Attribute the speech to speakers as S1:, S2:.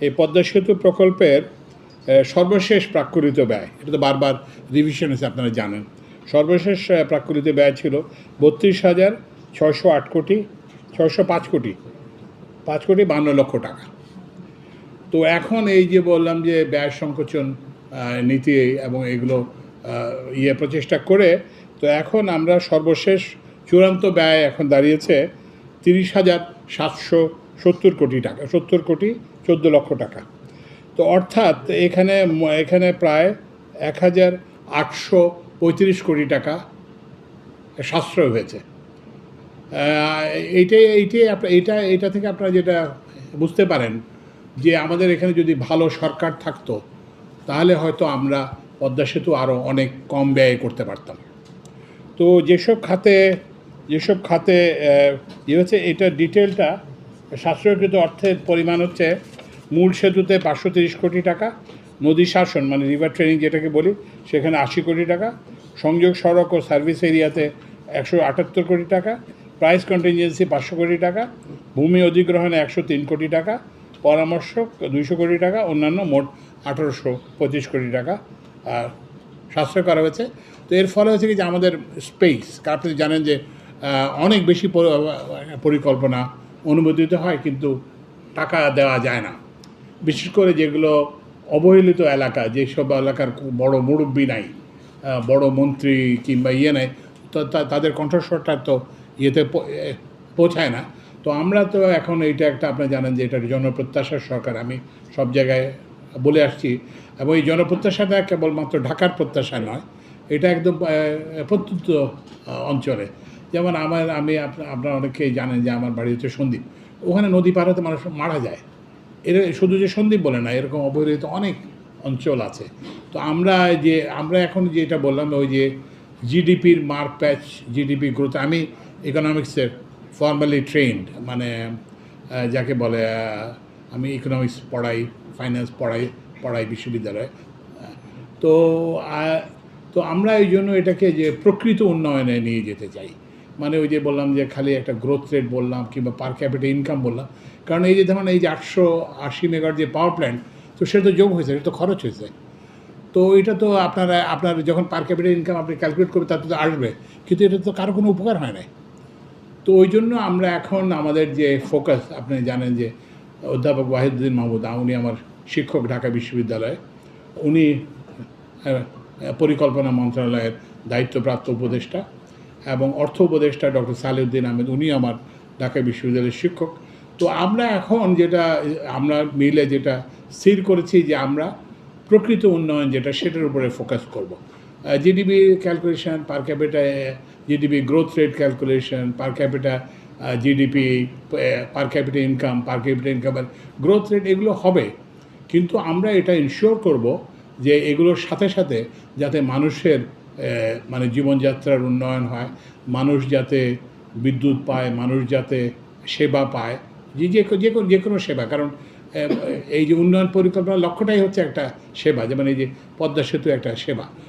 S1: এই পদ্মা সেতু প্রকল্পের সর্বশেষ প্রাক্কলিত ব্যয় এটা তো বারবার রিভিশন হয়েছে আপনারা জানেন। সর্বশেষ আহ, প্রাক্কলিত ব্যয় ছিল বত্রিশ হাজার ছয়শো আট কোটি ছয়শো পাঁচ কোটি পাঁচ কোটি বান্ন লক্ষ টাকা। তো এখন এই যে বললাম যে ব্যয় সংকোচন নীতি এবং এগুলো ইয়ে প্রচেষ্টা করে তো এখন আমরা সর্বশেষ চূড়ান্ত ব্যয় এখন দাঁড়িয়েছে তিরিশ হাজার সাতশো সত্তর কোটি টাকা সত্তর কোটি চোদ্দ লক্ষ টাকা। তো অর্থাৎ এখানে এখানে প্রায় এক হাজার আটশো পঁয়ত্রিশ কোটি টাকা সাশ্রয় হয়েছে। এইটাই এইটাই এইটা এটা থেকে আপনারা যেটা বুঝতে পারেন যে আমাদের এখানে যদি ভালো সরকার থাকতো, তাহলে হয়তো আমরা পদ্মা সেতু আরও অনেক কম ব্যয় করতে পারতাম। তো যেসব খাতে যেসব খাতে ইয়ে হচ্ছে, এটা ডিটেলটা সাশ্রয়কৃত অর্থের পরিমাণ হচ্ছে মূল সেতুতে পাঁচশো তিরিশ কোটি টাকা। নদী শাসন মানে রিভার ট্রেনিং যেটাকে বলি, সেখানে আশি কোটি টাকা। সংযোগ সড়ক ও সার্ভিস এরিয়াতে একশো আটাত্তর কোটি টাকা। প্রাইস কন্টিনজেন্সি পাঁচশো কোটি টাকা। ভূমি অধিগ্রহণে একশো তিন কোটি টাকা। পরামর্শ দুইশো কোটি টাকা। অন্যান্য মোট আঠারোশো পঁচিশ কোটি টাকা। আর সাশ্রয় করা হয়েছে। তো এর ফলে হচ্ছে কি যে আমাদের স্পেস আপনি জানেন যে অনেক বেশি পরিকল্পনা অনুমোদিত হয়, কিন্তু টাকা দেওয়া যায় না। বিশেষ করে যেগুলো অবহেলিত এলাকা যেসব এলাকার বড় মুরব্বী নাই বড় মন্ত্রী কিংবা ইয়ে নেই তাদের কণ্ঠস্বরটা তো ইয়েতে পৌঁছায় না। তো আমরা তো এখন এইটা একটা আপনি জানেন যে এটা জনপ্রত্যাশার সরকার, আমি সব জায়গায় বলে আসছি। এবং এই জনপ্রত্যাশাটা কেবলমাত্র ঢাকার প্রত্যাশা নয়, এটা একদম প্রত্যন্ত অঞ্চলে। যেমন আমার, আমি আপনা- আপনারা অনেকেই জানেন যে আমার বাড়ি হচ্ছে সন্দ্বীপ। ওখানে নদী পার হতে মানুষ মারা যায়। এর, শুধু যে সন্দ্বীপ বলে না, এরকম অবহেলিত অনেক অঞ্চল আছে। তো আমরা যে, আমরা এখন যেটা বললাম ওই যে জিডিপির মার্ক প্যাচ জিডিপি গ্রোথ, আমি ইকোনমিক্সের ফর্মালি ট্রেন্ড মানে যাকে বলে আমি ইকোনমিক্স পড়াই ফাইন্যান্স পড়াই পড়াই বিশ্ববিদ্যালয়ে। তো তো আমরা এই জন্য এটাকে যে প্রকৃত উন্নয়নে নিয়ে যেতে চাই। মানে ওই যে বললাম যে খালি একটা গ্রোথ রেট বললাম কিংবা পার ক্যাপিটাল ইনকাম বললাম। কারণ এই যে ধরুন এই যে আটশো আশি মেগার যে পাওয়ার প্ল্যান্ট তো সেটা তো যোগ হয়েছে, এটা তো খরচ হয়েছে। তো এটা তো আপনারা, আপনার যখন পার ক্যাপিটাল ইনকাম আপনি ক্যালকুলেট করবে তাতে তো আসবে। কিন্তু এটা তো কারও কোনো উপকার হয় না তো ওই জন্য আমরা এখন আমাদের যে ফোকাস আপনি জানেন যে অধ্যাপক ওয়াহিদুদ্দিন মাহমুদ, উনি আমার শিক্ষক ঢাকা বিশ্ববিদ্যালয়ে। উনি পরিকল্পনা মন্ত্রণালয়ের দায়িত্বপ্রাপ্ত উপদেষ্টা। এবং অর্থ উপদেষ্টা ডক্টর সালেউদ্দিন আহমেদ, উনি আমার ঢাকা বিশ্ববিদ্যালয়ের শিক্ষক। তো আমরা এখন যেটা, আমরা মিলে যেটা স্থির করেছি যে আমরা প্রকৃত উন্নয়ন যেটা, সেটার উপরে ফোকাস করব। GDP calculation per capita GDP growth rate calculation per capita GDP per capita income per capita ইনকামের গ্রোথ রেট এগুলো হবে। কিন্তু আমরা এটা ইনশিওর করব যে এগুলোর সাথে সাথে যাতে মানুষের মানে জীবনযাত্রার উন্নয়ন হয়। মানুষ যাতে বিদ্যুৎ পায়, মানুষ যাতে সেবা পায়, যে যে কোনো যে কোনো সেবা। কারণ এই যে উন্নয়ন পরিকল্পনার লক্ষ্যটাই হচ্ছে একটা সেবা। যেমন এই যে পদ্মা সেতু একটা সেবা।